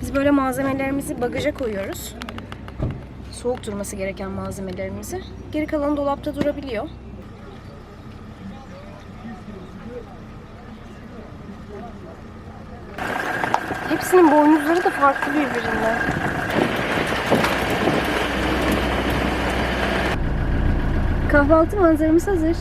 Biz böyle malzemelerimizi bagaja koyuyoruz. Soğuk durması gereken malzemelerimizi. Geri kalanı dolapta durabiliyor. Hepsinin boynuzları da farklı birbirinden. Kahvaltı manzaramız hazır.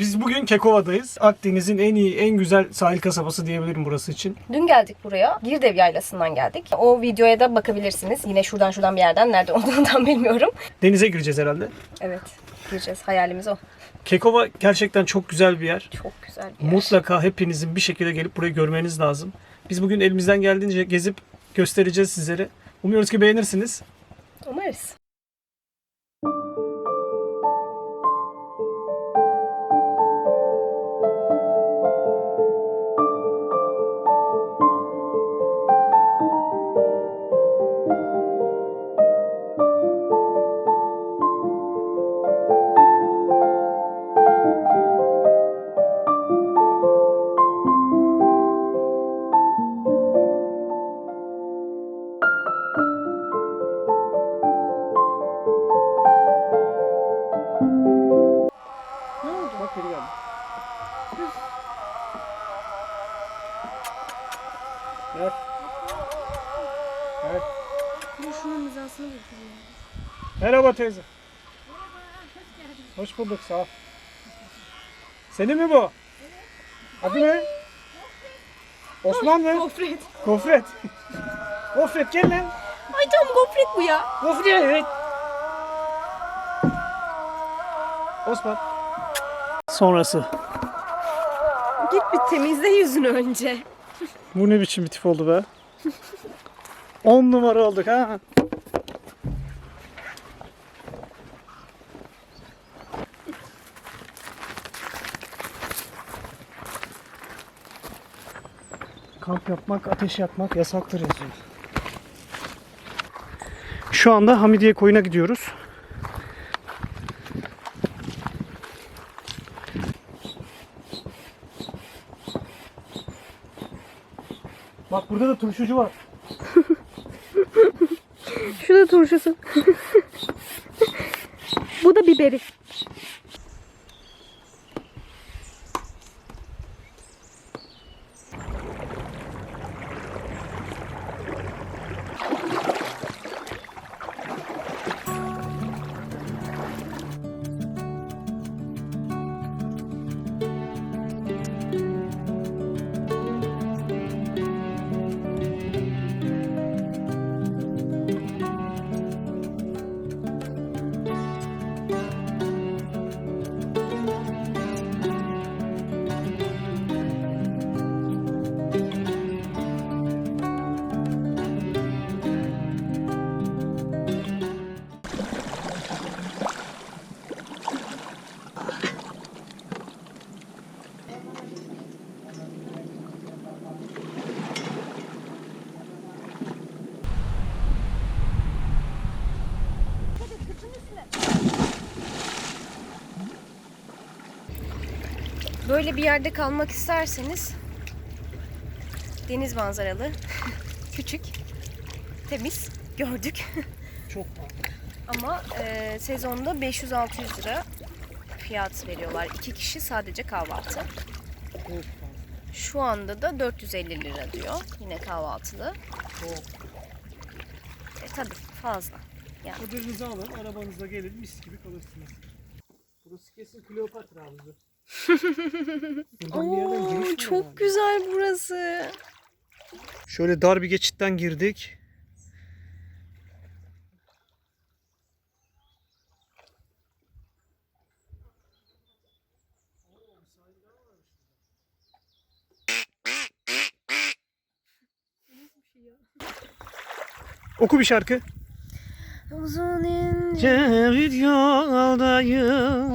Biz bugün Kekova'dayız. Akdeniz'in en iyi, en güzel sahil kasabası diyebilirim burası için. Dün geldik buraya. Girdev Yaylası'ndan geldik. O videoya da bakabilirsiniz. Yine şuradan şuradan bir yerden. Nerede olduğunu tam bilmiyorum. Denize gireceğiz herhalde. Evet. Gireceğiz. Hayalimiz o. Kekova gerçekten çok güzel bir yer. Çok güzel bir yer. Mutlaka hepinizin bir şekilde gelip burayı görmeniz lazım. Biz bugün elimizden geldiğince gezip göstereceğiz sizlere. Umuyoruz ki beğenirsiniz. Umarız. Merhaba teyze. Hoş bulduk sağ ol. Senin mi bu? Adı ne? Osman mı? Gofret. Gofret. Gofret gel lan. Ay tam gofret bu ya. Gofret evet. Osman. Sonrası. Git bir temizle yüzünü önce. Bu ne biçim bir tip oldu be? 10 numara olduk ha. Kamp yapmak, ateş yakmak yasaktır yazıyor. Şu anda Hamidiye koyuna gidiyoruz. Bak burada da turşucu var. Şurada turşusu. bu da biberi. Böyle bir yerde kalmak isterseniz deniz manzaralı, küçük, temiz gördük. Çok pahalı. Ama e, sezonda 500-600 lira fiyat veriyorlar. İki kişi sadece kahvaltı. Çok. Şu anda da 450 lira diyor. Yine kahvaltılı. Çok. E tabi fazla. Ödülünüzü alın, arabanızla gelin, mis gibi kalırsınız. Burası kesin Kleopatra havuzu. Oo, çok yani. güzel burası. Şöyle dar bir geçitten girdik. Oku bir şarkı. Uzun ince. Cevit yoldayım.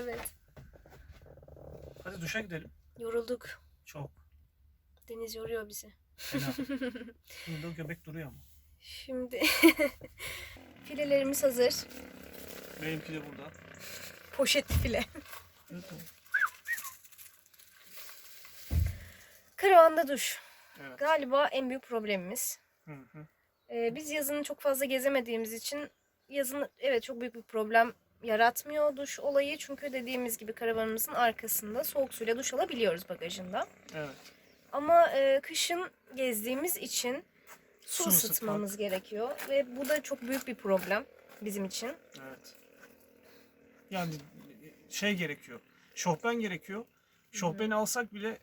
Evet. Hadi duşa gidelim. Yorulduk. Çok. Deniz yoruyor bizi. Fena. Burada göbek duruyor ama. Şimdi filelerimiz hazır. Benimki de burada. Poşetli file. Evet. Karavanda duş. evet. Galiba en büyük problemimiz. Hı hı. Ee, biz yazın çok fazla gezemediğimiz için yazın evet çok büyük bir problem yaratmıyor duş olayı. Çünkü dediğimiz gibi karavanımızın arkasında soğuk suyla duş alabiliyoruz bagajında. Evet. Ama e, kışın gezdiğimiz için su, Su ısıtmamız gerekiyor. Ve bu da çok büyük bir problem bizim için. Evet. Yani şey gerekiyor. Şofben gerekiyor. Şofbeni alsak bile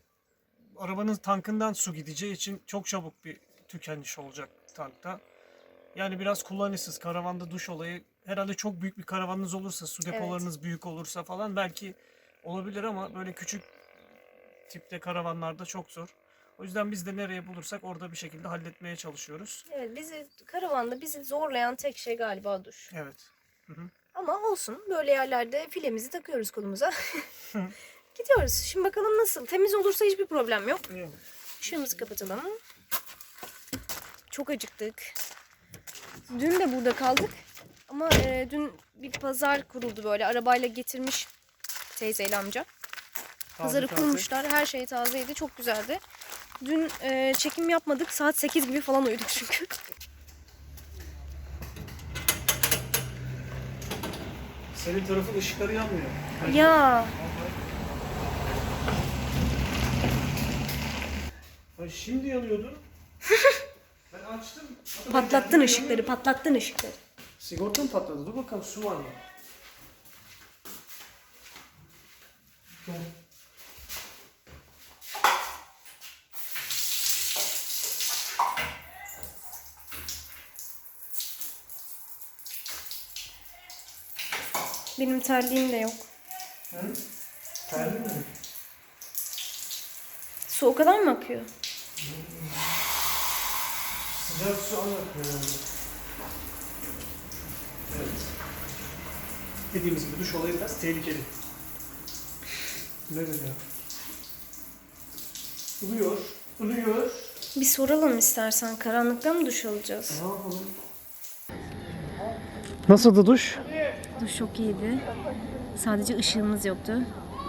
arabanın tankından su gideceği için çok çabuk bir tükeniş olacak tankta. Yani biraz kullanışsız. Karavanda duş olayı herhalde çok büyük bir karavanınız olursa, su depolarınız büyük olursa falan belki olabilir ama böyle küçük tipte karavanlarda çok zor. O yüzden biz de nereye bulursak orada bir şekilde halletmeye çalışıyoruz. Evet bizi karavanda bizi zorlayan tek şey galiba duş. Evet. Ama olsun böyle yerlerde filemizi takıyoruz kolumuza. Gidiyoruz. Şimdi bakalım nasıl. Temiz olursa hiçbir problem yok. Evet. Işığımızı kapatalım. Çok acıktık. Dün de burada kaldık. Ama e, dün bir pazar kuruldu böyle. Arabayla getirmiş teyzeyle amca. Pazarı taze. kurmuşlar. Her şey tazeydi. Çok güzeldi. Dün e, çekim yapmadık. Saat 8 gibi falan uyuduk çünkü. Senin tarafın ışıkları yanmıyor. ya Ay şimdi yanıyordu. ben açtım. patlattın ışıkları, patlattın ışıkları. Sigortam patladı. Dur bakalım su var mı? Gel. Benim terliğim de yok. Hı? Terli mi? Su o kadar mı akıyor? Sıcak su yani. Evet. Dediğimiz gibi duş olayı biraz tehlikeli. Ne dedi ya? Uluyor. Uluyor. Bir soralım istersen. Karanlıkta mı duş alacağız? Ne yapalım? Nasıldı duş? Duş çok iyiydi. Sadece ışığımız yoktu.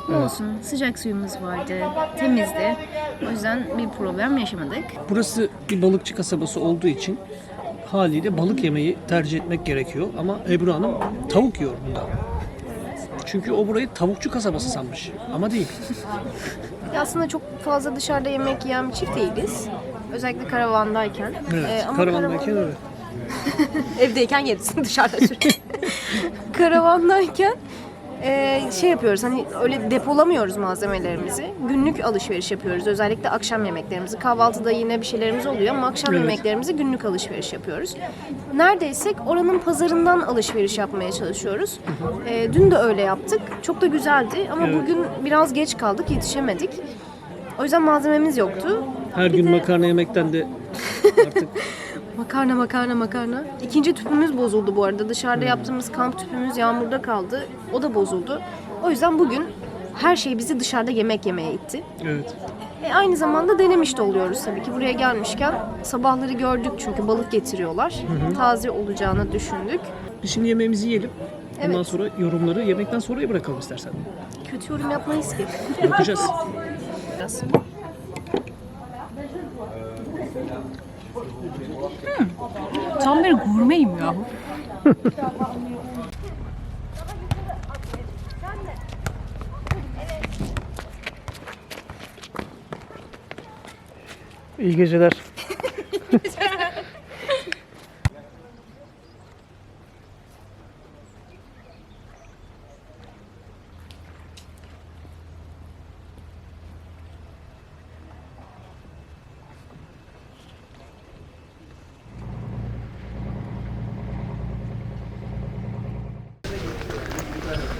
Ne olsun sıcak suyumuz vardı. Temizdi. O yüzden bir problem yaşamadık. Burası bir balıkçı kasabası olduğu için haliyle balık yemeyi tercih etmek gerekiyor. Ama Ebru Hanım tavuk yiyor bunda. Çünkü o burayı tavukçu kasabası sanmış. Ama değil. Aslında çok fazla dışarıda yemek yiyen bir çift değiliz. Özellikle karavandayken. Evet. Ee, ama karavandayken karavan- öyle. Evdeyken yeriz dışarıda sürekli. Karavandayken e, şey yapıyoruz hani öyle depolamıyoruz malzemelerimizi. Günlük alışveriş yapıyoruz. Özellikle akşam yemeklerimizi. Kahvaltıda yine bir şeylerimiz oluyor ama akşam Evet. yemeklerimizi günlük alışveriş yapıyoruz. Neredeysek oranın pazarından alışveriş yapmaya çalışıyoruz. E, dün de öyle yaptık. Çok da güzeldi ama bugün biraz geç kaldık, yetişemedik. O yüzden malzememiz yoktu. Her Bir gün de- makarna yemekten de artık Makarna makarna makarna. İkinci tüpümüz bozuldu bu arada. Dışarıda yaptığımız kamp tüpümüz yağmurda kaldı. O da bozuldu. O yüzden bugün her şey bizi dışarıda yemek yemeye itti. evet. E, aynı zamanda denemiş de oluyoruz tabii ki. Buraya gelmişken sabahları gördük çünkü balık getiriyorlar. Taze olacağını düşündük. Biz şimdi yemeğimizi yiyelim. Ondan Evet. sonra yorumları yemekten sonraya bırakalım istersen. Kötü yorum yapmayız ki. Bakacağız. Biraz. Tam bir gurmeyim yahu. İyi geceler.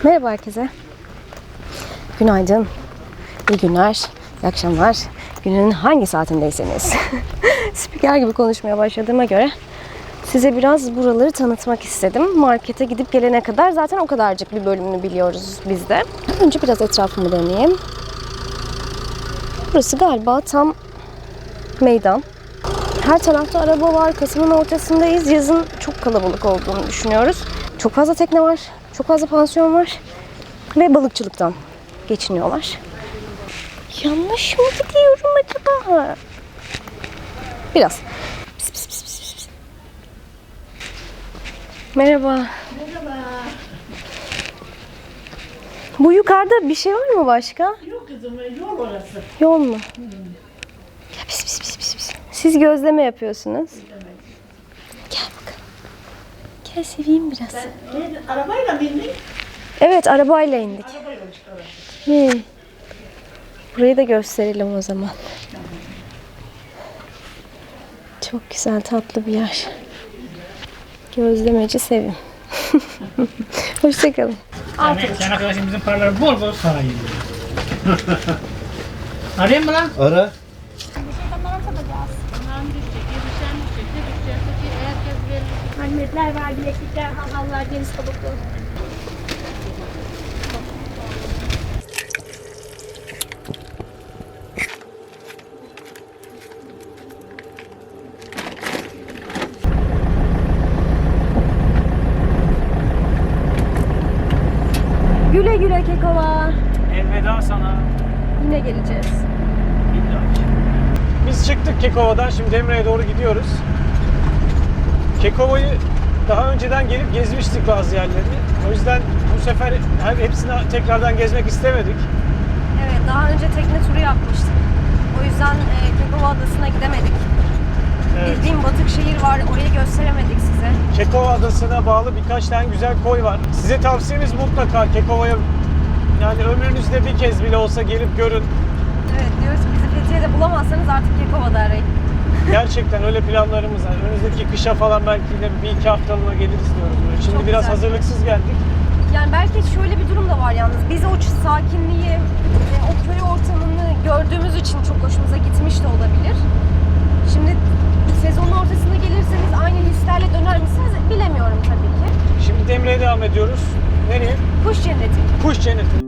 Merhaba herkese. Günaydın. İyi günler. iyi akşamlar. Günün hangi saatindeyseniz. Spiker gibi konuşmaya başladığıma göre size biraz buraları tanıtmak istedim. Markete gidip gelene kadar zaten o kadarcık bir bölümünü biliyoruz biz de. Önce biraz etrafımı döneyim. Burası galiba tam meydan. Her tarafta araba var. Kasım'ın ortasındayız. Yazın çok kalabalık olduğunu düşünüyoruz. Çok fazla tekne var. Çok fazla pansiyon var. Ve balıkçılıktan geçiniyorlar. Yanlış mı gidiyorum acaba? Biraz. Pis, pis, pis, pis, pis. Merhaba. Merhaba. Bu yukarıda bir şey var mı başka? Yok kızım yol orası. Yol mu? Ya pis pis pis pis pis. Siz gözleme yapıyorsunuz. Bakalım. Gel seveyim biraz. Ne, arabayla mı indin? Evet arabayla indik. Arabayla. Hmm. Burayı da gösterelim o zaman. Çok güzel tatlı bir yer. Gözlemeci Sevim. Hoşçakalın. Yani sen arkadaşım bizim paraları bol bol sana geliyor. Arayayım mı lan? Ara. Magnet var, bileklikler, havallar, deniz kabuklu. Güle güle Kekova. Elveda sana. Yine geleceğiz. Biz çıktık Kekova'dan şimdi Emre'ye doğru gidiyoruz. Kekova'yı daha önceden gelip gezmiştik bazı yerlerini. O yüzden bu sefer hepsini tekrardan gezmek istemedik. Evet daha önce tekne turu yapmıştık. O yüzden e, Kekova Adası'na gidemedik. Evet. Bildiğim batık şehir var orayı gösteremedik size. Kekova Adası'na bağlı birkaç tane güzel koy var. Size tavsiyemiz mutlaka Kekova'ya yani ömrünüzde bir kez bile olsa gelip görün. Evet diyoruz ki bizi Fethiye'de bulamazsanız artık Kekova'da arayın. Gerçekten öyle planlarımız var. Önümüzdeki kışa falan belki yine bir iki haftalığına geliriz diyoruz. Böyle. Şimdi Çok biraz güzel. hazırlıksız geldik. Yani belki şöyle bir durum da var yalnız. Biz o sakinliği, e, o köy ortamını gördüğümüz için çok hoşumuza gitmiş de olabilir. Şimdi sezonun ortasında gelirseniz aynı hislerle döner misiniz bilemiyorum tabii ki. Şimdi Demre'ye devam ediyoruz. Nereye? Kuş cenneti. Kuş cenneti.